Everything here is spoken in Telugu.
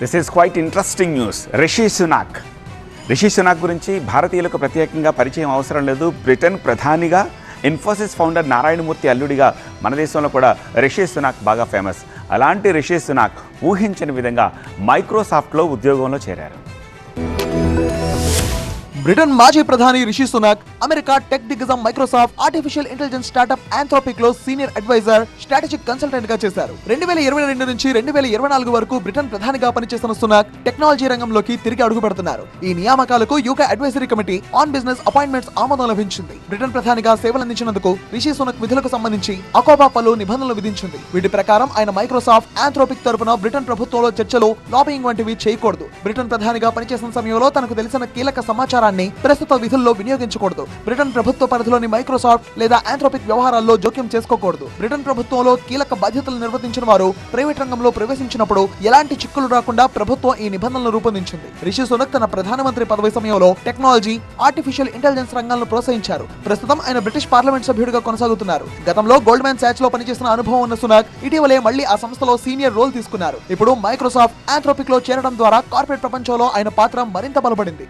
This is quite interesting news Rishi Sunak Rishi Sunak గురించి భారతీయులకు ప్రత్యేకంగా పరిచయం అవసరం లేదు. బ్రిటన్ ప్రధానిగా ఇన్ఫోసిస్ ఫౌండర్ నారాయణమూర్తి అల్లుడిగా మన దేశంలో కూడా రిషి సునాక్ బాగా ఫేమస్ అలాంటి రిషి సునాక్ ఊహించని విధంగా మైక్రోసాఫ్ట్లో ఉద్యోగంలో చేరారు. బ్రిటన్ మాజీ ప్రధాని రిషి సునాక్ అమెరికా టెక్ దిగ్గజం మైక్రోసాఫ్ట్ ఆర్టిఫిషియల్ ఇంటెలిజెన్స్ స్టార్టప్ ఆంథ్రోపిక్లో సీనియర్ అడ్వైజర్ స్ట్రాటజిక్ కన్సల్టెంట్గా చేశారు. రెండు వేల ఇరవై రెండు నుంచి రెండు వేల ఇరవై నాలుగు వరకు బ్రిటన్ ప్రధానిగా పనిచేస్తున్న సునాక్ టెక్నాలజీ రంగంలోకి తిరిగి అడుగు పెడుతున్నారు ఈ నియామకాలకు UK advisory committee on business appointments ఆమోదం లభించింది. బ్రిటన్ ప్రధానిగా సేవలందించినందుకు రిషి సునక్ విధులకు సంబంధించి అకోబా పలు నిబంధనలు విధించింది. వీటి ప్రకారం ఆయన మైక్రోసాఫ్ట్ ఆంథ్రోపిక్ తరపున బ్రిటన్ ప్రభుత్వంలో చర్చలు లాబింగ్ వంటివి చేయకూడదు. బ్రిటన్ ప్రధానిగా పనిచేసిన సమయంలో తనకు తెలిసిన కీలక సమాచారాన్ని ప్రస్తుత విధుల్లో వినియోగించకూడదు. బ్రిటన్ ప్రభుత్వ పరిధిలోని మైక్రోసాఫ్ట్ లేదా ఆంథ్రోపిక్ వ్యవహారాల్లో జోక్యం చేసుకోకూడదు. బ్రిటన్ ప్రభుత్వంలో కీలక బాధ్యతలు నిర్వర్తించిన వారు ప్రైవేట్ రంగంలో ప్రవేశించినప్పుడు ఎలాంటి చిక్కులు రాకుండా ప్రభుత్వం ఈ నిబంధనలు రూపొందించింది. రిషి సునక్ తన ప్రధానమంత్రి పదవి సమయంలో టెక్నాలజీ ఆర్టిఫిషియల్ ఇంటెలిజెన్స్ రంగాలను ప్రోత్సహించారు. ప్రస్తుతం ఆయన బ్రిటిష్ పార్లమెంట్ సభ్యుడిగా కొనసాగుతున్నారు. గతంలో గోల్డ్ మ్యాన్ శాచ్లో పనిచేసిన అనుభవం ఉన్న సునాక్ ఇటీవలే మళ్ళీ ఆ సంస్థలో సీనియర్ రోల్ తీసుకున్నారు. ఇప్పుడు మైక్రోసాఫ్ట్ ఆంథ్రోపిక్లో చేరడం ద్వారా కార్పొరేట్ ప్రపంచంలో ఆయన పాత్ర మరింత బలపడింది.